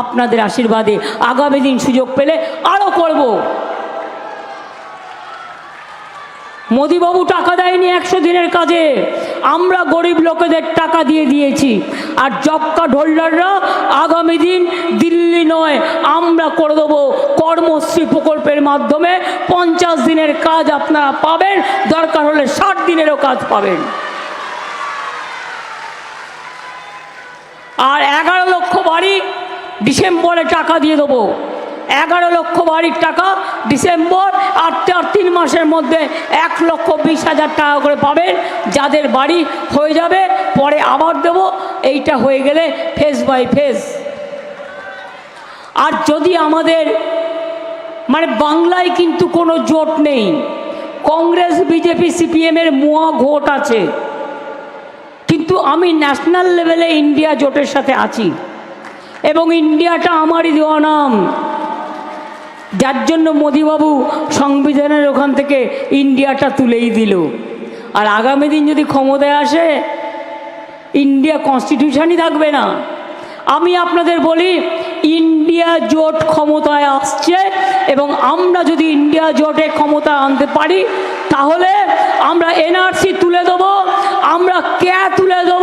আপনাদের আশীর্বাদে আগামী দিন সুযোগ পেলে আরও করব। মোদিবাবু টাকা দেয়নি একশো দিনের কাজে। আমরা গরিব লোকেদের টাকা দিয়ে দিয়েছি। আর জব কার্ড হোল্ডাররা আগামী দিন দিল্লি নয়, আমরা করে দেবো কর্মশ্রী প্রকল্পের মাধ্যমে পঞ্চাশ দিনের কাজ আপনারা পাবেন, দরকার হলে ষাট দিনেরও কাজ পাবেন। আর এগারো ডিসেম্বরে টাকা দিয়ে দেবো। এগারো লক্ষ বাড়ির টাকা ডিসেম্বর আর চার তিন মাসের মধ্যে এক লক্ষ বিশ হাজার টাকা করে পাবেন। যাদের বাড়ি হয়ে যাবে, পরে আবার দেব। এইটা হয়ে গেলে ফেস বাই ফেস। আর যদি আমাদের মানে বাংলায় কিন্তু কোনো জোট নেই। কংগ্রেস, বিজেপি সিপিএমের মুয়া ভোট আছে। কিন্তু আমি ন্যাশনাল লেভেলে ইন্ডিয়া জোটের সাথে আছি। এবং ইন্ডিয়াটা আমারই দেওয়া নাম। যার জন্য মোদিবাবু সংবিধানের ওখান থেকে ইন্ডিয়াটা তুলেই দিল। আর আগামী দিন যদি ক্ষমতায় আসে, ইন্ডিয়া কনস্টিটিউশনই থাকবে না। আমি আপনাদের বলি, ইন্ডিয়া জোট ক্ষমতায় আসছে এবং আমরা যদি ইন্ডিয়া জোটে ক্ষমতা আনতে পারি, তাহলে আমরা এনআরসি তুলে দেব, আমরা ক্যা তুলে দেবো?